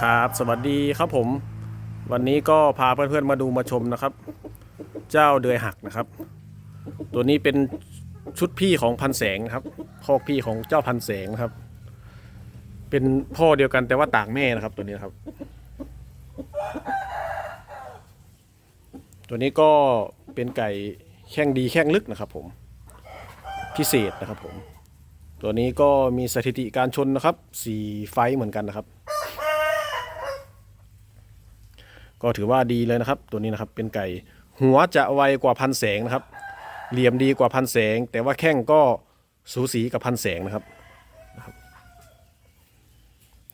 ครับสวัสดีครับผม วันนี้ก็พาเพื่อนๆมาดูมาชมนะครับ เจ้าเดือยหักนะครับ ตัวนี้เป็นชุดพี่ของพันแสงนะครับพ่อพี่ของเจ้าพันแสงนะครับ เป็นพ่อเดียวกันแต่ว่าต่างแม่นะครับตัวนี้ครับ ตัวนี้ก็เป็นไก่แข้งดีแข้งลึกนะครับผมพิเศษนะครับผม ตัวนี้ก็มีสถิติการชนนะครับสี่ไฟท์เหมือนกันนะครับ ก็ถือว่าดีเลยนะครับ ตัวนี้นะครับเป็นไก่หัวจะไวกว่าพันแสงนะครับ เหลี่ยมดีกว่าพันแสง แต่ว่าแข้งก็สูสีกับพันแสงนะครับนะครับ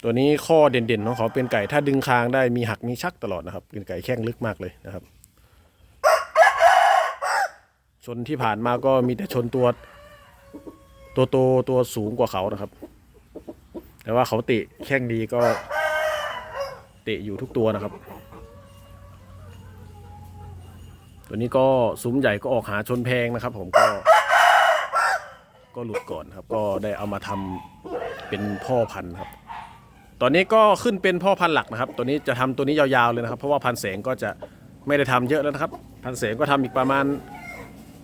ตัวนี้ข้อเด่นๆของเขาเป็นไก่ถ้าดึงคางได้มีหักมีชักตลอดนะครับ เป็นไก่แข้งลึกมากเลยนะครับ ชนที่ผ่านมาก็มีแต่ชนตัว ตัวโตตัวสูงกว่าเขานะครับ แต่ว่าเขาเตะแข้งดีก็เตะอยู่ทุกตัวนะครับ ตัวนี้ก็ซุ้มใหญ่ก็ออกหาชนแพงนะครับ ผมก็ ก็หลุดก่อนครับ ก็ได้เอามาทำเป็นพ่อพันธุ์ครับ ตอนนี้ก็ขึ้นเป็นพ่อพันธุ์หลักนะครับ ตัวนี้จะทำตัวนี้ยาวๆเลยนะครับ เพราะว่าพันแสงก็จะไม่ได้ทำเยอะแล้วนะครับ พันแสงก็ทำอีกประมาณ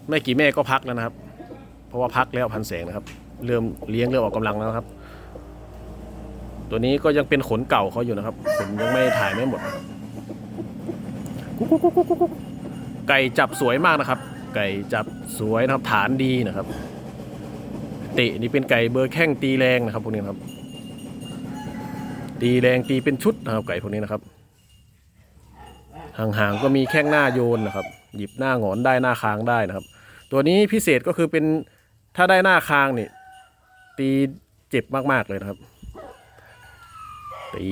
ไม่กี่แม่ก็พักแล้วนะครับ ราะว่าพักแล้วพันแสงนะครับ เริ่มเลี้ยงเริ่มออกกำลังแล้วครับ ตัวนี้ก็ยังเป็นขนเก่าเขาอยู่นะครับผมยังไม่ถ่ายไม่หมดไก่จับสวยมากนะครับ ไก่จับสวยนะครับ ฐานดีนะครับ เตะนี่เป็นไก่เบอร์แข้งตีแรงนะครับพวกนี้ครับ ตีแรงตีเป็นชุดนะครับ ไก่พวกนี้นะครับห่างๆก็มีแข้งหน้าโยนนะครับ หยิบหน้าหงอนได้หน้าค้างได้นะครับ ตัวนี้พิเศษก็คือเป็น ถ้าได้หน้าคางนี่ ตีเจ็บมากๆเลยนะครับ ตี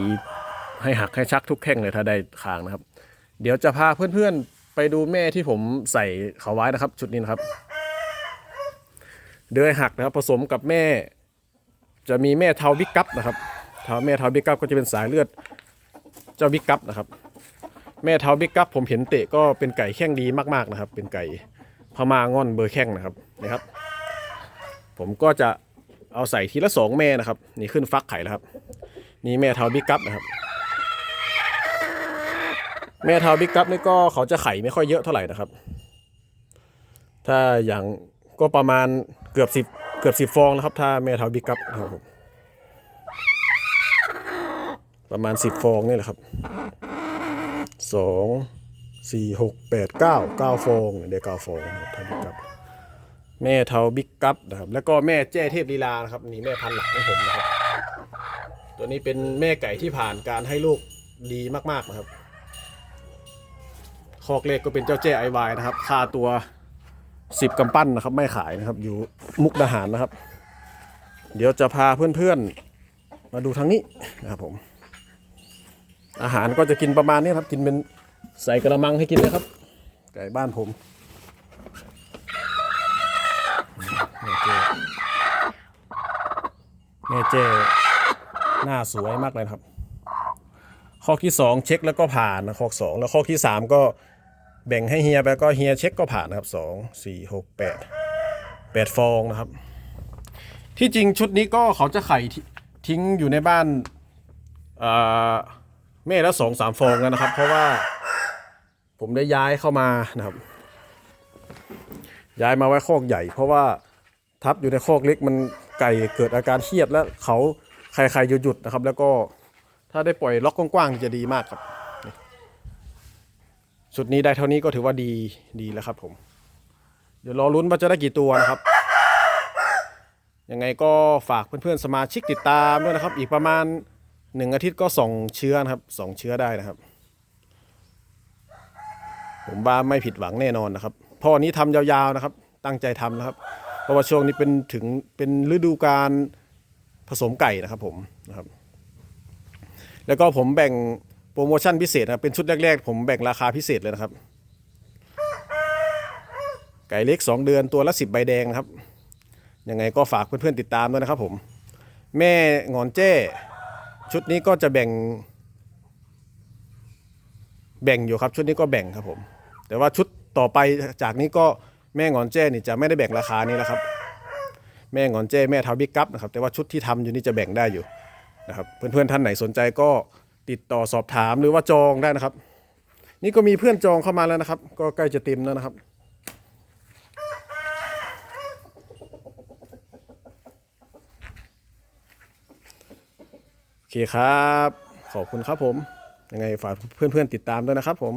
ให้หักให้ชักทุกแข้งเลยถ้าได้คางนะครับ เดี๋ยวจะพาเพื่อนๆไปดูแม่ที่ผมใส่เขาไว้นะครับ ชุดนี้นะครับ เดือยหักนะครับ ผสมกับแม่ จะมีแม่เทาบิ๊กกัปนะครับเทาแม่เทาบิ๊กกัปก็จะเป็นสายเลือดเจ้าบิ๊กกัปนะครับ แม่เทาบิ๊กกัปผมเห็นเตะก็เป็นไก่แข้งดีมากๆนะครับ เป็นไก่พม่าง่อนเบอร์แข้งนะครับนะครับ ผมก็จะเอาใส่ทีละสองแม่นะครับ นี่ขึ้นฟักไข่แล้วครับ นี่แม่เทาบิ๊กกัปนะครับ แม่เทาบิ๊กกัปนี่ก็เขาจะไข่ไม่ค่อยเยอะเท่าไหร่นะครับ ถ้าอย่างก็ประมาณเกือบสิบเกือบสิบฟองนะครับ ถ้าแม่เทาบิ๊กกัปนะครับผมประมาณสิบฟองนี่แหละครับสองสี่หกแปดเก้าเก้าฟองเดี๋ยวเก้าฟองครับเทาบิ๊กกัป แม่เทาบิ๊กกัปนะครับ แล้วก็แม่แจ้เทพลีลานะครับนี่แม่พันธุ์หลักของผมนะครับ ตัวนี้เป็นแม่ไก่ที่ผ่านการให้ลูกดีมากๆนะครับคอกเล็กก็เป็นเจ้าแจ้ไอวายนะครับค่าตัวสิบกำปั้นนะครับ ไม่ขายนะครับ อยู่มุกดาหารนะครับ เดี๋ยวจะพาเพื่อนๆ มาดูทางนี้นะครับผม อาหารก็จะกินประมาณนี้ครับ กินเป็นใส่กระมังให้กินเลยครับ ไก่บ้านผม แม่เจ้แม่เจหน้าสวยมากเลยครับ ข้อที่สองเช็คแล้วก็ผ่านนะข้อสองแล้วข้อที่สามก็แบ่งให้เฮียไปก็เฮียเช็คก็ผ่านนะครับสองสี่หกแปดแปดฟองนะครับ ที่จริงชุดนี้ก็เขาจะไข่ทิ้งอยู่ในบ้านแม่ละสองสามฟองแล้วนะครับ เพราะว่าผมได้ย้ายเข้ามานะครับ ย้ายมาไว้คอกใหญ่เพราะว่า ทับอยู่ในคอกเล็กมันไก่เกิดอาการเครียดแล้วเขาใครๆหยุดๆนะครับ แล้วก็ถ้าได้ปล่อยล็อกกว้างๆจะดีมากครับนี่ชุดนี้ได้เท่านี้ก็ถือว่าดีดีแล้วครับ ผม เดี๋ยวรอลุ้นว่าจะได้กี่ตัวนะครับยังไงก็ฝากเพื่อนๆสมาชิกติดตามด้วยนะครับ อีกประมาณหนึ่งอาทิตย์ก็ส่องเชื้อนะครับส่องเชื้อได้นะครับ ผมว่าไม่ผิดหวังแน่นอนนะครับพราะวันนี้ทำยาวๆนะครับ ตั้งใจทำนะครับ ราะว่าช่วงนี้เป็นถึงเป็นฤดูการผสมไก่นะครับผมนะครับ แล้วก็ผมแบ่งโปรโมชั่นพิเศษนะครับเป็นชุดแรกๆ ผมแบ่งราคาพิเศษเลยนะครับ ไก่เล็ก 2 เดือนตัวละ10ใบแดงนะครับยังไงก็ฝากเพื่อนๆติดตามด้วยนะครับผม แม่งอนเจ้ ชุดนี้ก็จะแบ่ง แบ่งอยู่ครับ ชุดนี้ก็แบ่งครับผม แต่ว่าชุดต่อไปจากนี้ก็ แม่งอนแจ้นี่จะไม่ได้แบ่งราคานี้แล้วครับ แม่งอนเจ้แม่เทาบิ๊กกัปนะครับแต่ว่าชุดที่ทำอยู่นี่จะแบ่งได้อยู่นะครับเพื่อนๆท่านไหนสนใจก็ติดต่อสอบถามหรือว่าจองได้นะครับ นี่ก็มีเพื่อนจองเข้ามาแล้วนะครับ ก็ใกล้จะเต็มแล้วนะครับโอเคครับ ขอบคุณครับผม ยังไงฝากเพื่อนๆติดตามด้วยนะครับผม